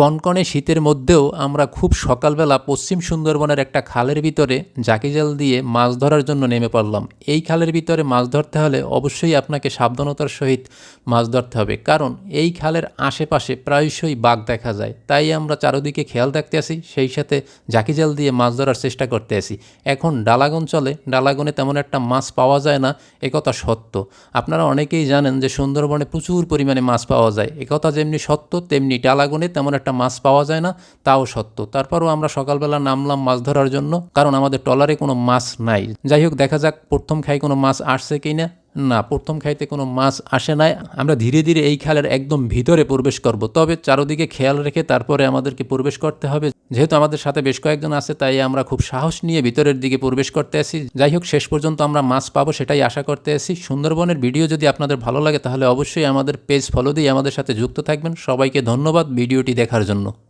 কনকনে শীতের মধ্যেও আমরা খুব সকালবেলা পশ্চিম সুন্দরবনের একটা খালের ভিতরে জাকি জাল দিয়ে মাছ ধরার জন্য নেমে পড়লাম। এই খালের ভিতরে মাছ ধরতে হলে অবশ্যই আপনাকে সাবধানতার সহিত মাছ ধরতে হবে। কারণ এই খালের আশেপাশে প্রায়শই বাঘ দেখা যায়। তাই আমরা চারদিকে খেয়াল রাখতে আসি সেই সাথে জাকি জাল দিয়ে মাছ ধরার চেষ্টা করতে আসি এখন ডালাগন চলে, ডালাগনে তেমন একটা মাছ পাওয়া যায় না একথা সত্য। আপনারা অনেকেই জানেন যে সুন্দরবনে প্রচুর পরিমাণে মাছ পাওয়া যায়। একথা যেমনি সত্য, তেমনি ডালাগনে তেমন একটা মাছ পাওয়া যায় না, তাও সত্য। তারপরও আমরা সকালবেলা নামলাম মাছ ধরার জন্য, কারণ আমাদের টলারে কোনো মাছ নাই। যাই হোক, দেখা যাক প্রথম খাই কোনো মাছ আসছে কি না না, প্রথম খাইতে কোনো মাছ আসে নাই। আমরা ধীরে ধীরে এই খালের একদম ভিতরে প্রবেশ করব। তবে চারোদিকে খেয়াল রেখে তারপরে আমাদেরকে প্রবেশ করতে হবে। যেহেতু আমাদের সাথে বেশ কয়েকজন আছে, তাই আমরা খুব সাহস নিয়ে ভিতরের দিকে প্রবেশ করতে আসি। যাই হোক, শেষ পর্যন্ত আমরা মাছ পাবো সেটাই আশা করতে আসি। সুন্দরবনের ভিডিও যদি আপনাদের ভালো লাগে, তাহলে অবশ্যই আমাদের পেজ ফলো দিয়ে আমাদের সাথে যুক্ত থাকবেন। সবাইকে ধন্যবাদ ভিডিওটি দেখার জন্য।